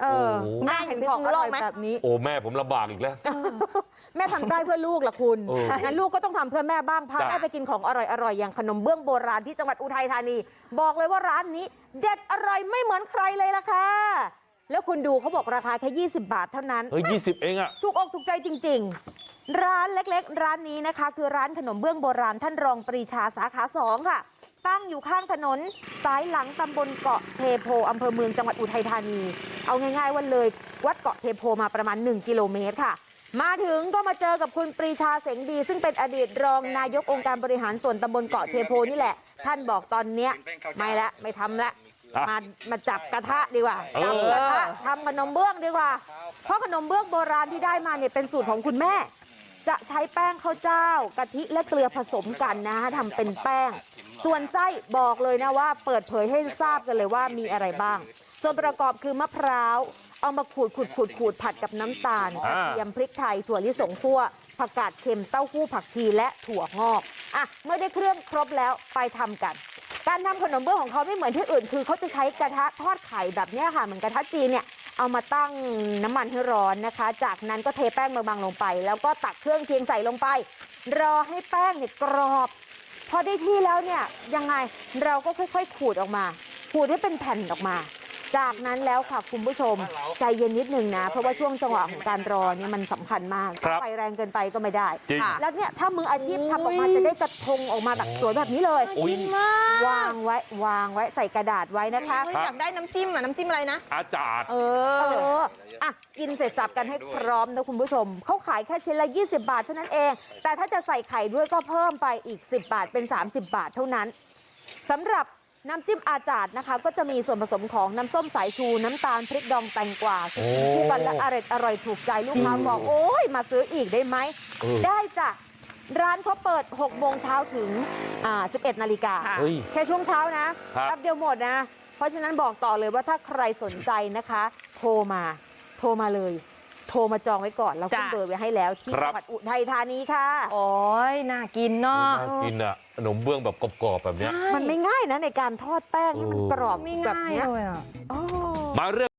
เออโอ้โหแม่เห็นของอร่อยแบบนี้ โอ้แม่ผมลำบากอีกแล้ว แม่ทำได้เพื่อลูกล่ะคุณเอองั้นลูกก็ต้องทำเพื่อแม่บ้างพาจ้ะแม่ไปกินของอร่อยๆอย่างขนมเบื้องโบราณที่จังหวัดอุทัยธานี บอกเลยว่าร้านนี้ เด็ดอร่อยไม่เหมือนใครเลยล่ะค่ะแล้วคุณดูเขาบอกราคาแค่20 บาทเท่านั้นเฮ้ยยี่สิบเองอะถูกอกถูกใจจริง ๆ ร้านเล็ก ๆ ร้านนี้นะคะ คือร้านขนมเบื้องโบราณท่านรองปรีชาสาขาสองค่ะ ตั้งอยู่ข้างถนนสายหลังตำบลเกาะเทโพอำเภอเมืองจังหวัดอุทัยธานีเอาง่ายๆว่าเลยวัดเกาะเทโพมาประมาณ 1 กิโลเมตรค่ะ มาถึงก็มาเจอกับคุณปรีชาเสงดี ซึ่งเป็นอดีตรองนายกองค์การบริหารส่วนตำบลเกาะเทโพนี่แหละ ท่านบอกตอนเนี้ยไม่ละไม่ทำละอะมามาจับกระทะดีกว่าเออจับกระทะทำขนมเบื้องดีกว่า เพราะขนมเบื้องโบราณที่ได้มาเนี่ยเป็นสูตรของคุณแม่ จะใช้แป้งข้าวเจ้ากะทิและเกลือผสมกันนะฮะทำเป็นแป้ง ส่วนไส้บอกเลยนะว่าเปิดเผยให้ทราบกันเลยว่ามีอะไรบ้าง ส่วนประกอบคือมะพร้าวเอามาขูดขูดขูดขูดผัดกับน้ำตาลกอ่าระเทียมพริกไทยถั่วลิสงคั่วผักกาดเค็มเต้าหู้ผักชีและถั่วงอกอะเมื่อได้เครื่องครบแล้วไปทำกัน การทำขนมเบื้องของเขาไม่เหมือนที่อื่น คือเขาจะใช้กระทะทอดไข่แบบเนี้ยค่ะเหมือนกระทะจีนเนี่ยเอามาตั้งน้ำมันให้ร้อนนะคะ จากนั้นก็เทแป้งบางๆลงไป แล้วก็ตักเครื่องเคียงใส่ลงไป รอให้แป้งเนี่ยกรอบ พอได้ที่แล้วเนี่ยยังไงเราก็ค่อยๆขูดออกมาขูดให้เป็นแผ่นออกมา จากนั้นแล้วค่ะคุณผู้ชมใจเย็นนิดนึงนะ เพราะว่าช่วงจังหวะของการรอเนี่ยมันสำคัญมากครับไฟแรงเกินไปก็ไม่ได้จริงค่ะแล้วเนี่ยถ้ามืออาชีพทำออกมาจะได้กระทงออกมาแบบสวยแบบนี้เลยโอ้ยวางไว้วางไว้ใส่กระดาษไว้นะคะเฮ้ยอยากได้น้ำจิ้มอะน้ำจิ้มอะไรนะอาจารย์เอเออออะกินเสร็จสับกันให้พร้อมนะคุณผู้ชมเขาขายแค่ชิ้นละ 20 บาทเท่านั้นเอง แต่ถ้าจะใส่ไข่ด้วยก็เพิ่มไปอีก 10 บาทเป็น 30 บาทเท่านั้นสำหรับ น้ำจิ้มอาจาดนะคะก็จะมีส่วนผสมของน้ำส้มสายชูน้ำตาลพริกดองแตงกวาโอ้คู่กันและอร่อยอร่อยถูกใจลูกค้าบอกโอ้ยมาซื้ออีกได้ไหมเออได้จ้ะร้านเขาเปิด 6 โมงเช้าถึงอ่า11 นาฬิกาค่ะเฮ้ยแค่ช่วงเช้านะครับแป๊บเดียวหมดนะ เพราะฉะนั้นบอกต่อเลยว่าถ้าใครสนใจนะคะ โทรมา โทรมาเลยโทรมาจองไว้ก่อนแล้วขึ้นจ้ะเบอร์ไว้ให้แล้วที่ครัจับงหวัดอุทัยธานีค่ะโอ้ยน่ากินเนาะน่ากินอะขนมเบื้องแบบกรอบๆแบบเนี้ยมันไม่ง่ายนะในการทอดแป้งให้มันโอ้กรอบไม่แบบง่ายเนี้ยเลยอะโอ้มาเรื่อง